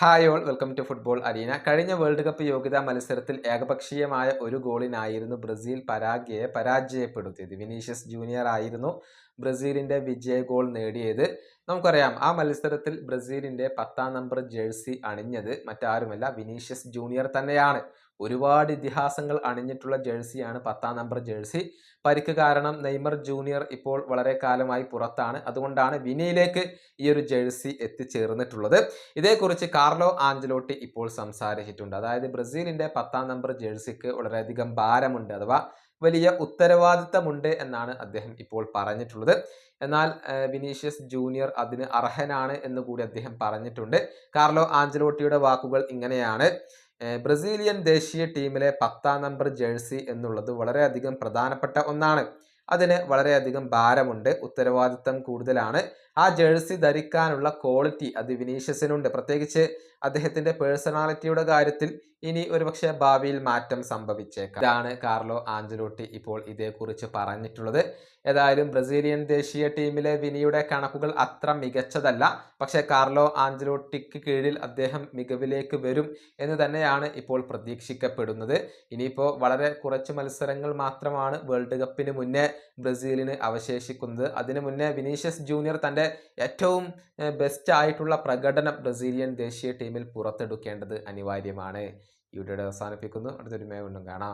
Hi all welcome to football arena കഴിഞ്ഞ world cup യോഗ്യതാ മത്സരത്തിൽ ഏകപക്ഷീയമായ ഒരു ഗോളിനായിരുന്നു ബ്രസീൽ പരാഗ്യയെ പരാജയപ്പെടുത്തിയത്. വിനീഷ്യസ് ജൂനിയർ ആയിരുന്നു ബ്രസീലിന്റെ വിജയ ഗോൾ നേടിയത്. നമുക്കറിയാം ആ മത്സരത്തിൽ ബ്രസീലിന്റെ പത്താം നമ്പർ ജേഴ്സി അണിഞ്ഞത് മറ്റാരുമല്ല വിനീഷ്യസ് ജൂനിയർ തന്നെയാണ്. ഒരുപാട് ഇതിഹാസങ്ങൾ അണിഞ്ഞിട്ടുള്ള ജേഴ്സിയാണ് പത്താം നമ്പർ ജേഴ്സി. പരിക്ക് കാരണം നെയ്മർ ജൂനിയർ ഇപ്പോൾ വളരെ കാലമായി പുറത്താണ്. അതുകൊണ്ടാണ് വിനയിലേക്ക് ഈ ഒരു ജേഴ്സി എത്തിച്ചേർന്നിട്ടുള്ളത്. ഇതേക്കുറിച്ച് കാർലോ ആഞ്ചലോട്ടി ഇപ്പോൾ സംസാരിച്ചിട്ടുണ്ട്. അതായത് ബ്രസീലിന്റെ പത്താം നമ്പർ ജേഴ്സിക്ക് വളരെയധികം ഭാരമുണ്ട് അഥവാ വലിയ ഉത്തരവാദിത്തമുണ്ട് എന്നാണ് അദ്ദേഹം ഇപ്പോൾ പറഞ്ഞിട്ടുള്ളത്. എന്നാൽ വിനീഷ്യസ് ജൂനിയർ അതിന് അർഹനാണ് എന്ന് കൂടി അദ്ദേഹം പറഞ്ഞിട്ടുണ്ട്. കാർലോ ആഞ്ചലോട്ടിയുടെ വാക്കുകൾ ഇങ്ങനെയാണ്. ബ്രസീലിയൻ ദേശീയ ടീമിലെ പത്താം നമ്പർ ജേഴ്സി എന്നുള്ളത് വളരെയധികം പ്രധാനപ്പെട്ട ഒന്നാണ്. അതിന് വളരെയധികം ഭാരമുണ്ട്. ഉത്തരവാദിത്തം കൂടുതലാണ്. ആ ജേഴ്സി ധരിക്കാനുള്ള ക്വാളിറ്റി അത് വിനീഷ്യസിനുണ്ട്. പ്രത്യേകിച്ച് അദ്ദേഹത്തിന്റെ പേഴ്സണാലിറ്റിയുടെ കാര്യത്തിൽ ഇനി ഒരുപക്ഷെ ഭാവിയിൽ മാറ്റം സംഭവിച്ചേക്കാം. ഇതാണ് കാർലോ ആഞ്ചലോട്ടി ഇപ്പോൾ ഇതേക്കുറിച്ച് പറഞ്ഞിട്ടുള്ളത്. ഏതായാലും ബ്രസീലിയൻ ദേശീയ ടീമിലെ വിനിയുടെ കണക്കുകൾ അത്ര മികച്ചതല്ല. പക്ഷേ കാർലോ ആഞ്ചലോട്ടിക്ക് കീഴിൽ അദ്ദേഹം മികവിലേക്ക് വരും എന്ന് തന്നെയാണ് ഇപ്പോൾ പ്രതീക്ഷിക്കപ്പെടുന്നത്. ഇനിയിപ്പോൾ വളരെ കുറച്ച് മത്സരങ്ങൾ മാത്രമാണ് വേൾഡ് കപ്പിന് മുന്നേ ബ്രസീലിന് അവശേഷിക്കുന്നത്. അതിനു മുന്നേ വിനീഷ്യസ് ജൂനിയർ തന്റെ ഏറ്റവും ബെസ്റ്റ് ആയിട്ടുള്ള പ്രകടനം ബ്രസീലിയൻ ദേശീയ ടീമിൽ പുറത്തെടുക്കേണ്ടത് അനിവാര്യമാണ്. ഈ വീഡിയോയുടെ അവസാനിപ്പിക്കുന്നു. അടുത്തൊരു മേ കാണാം.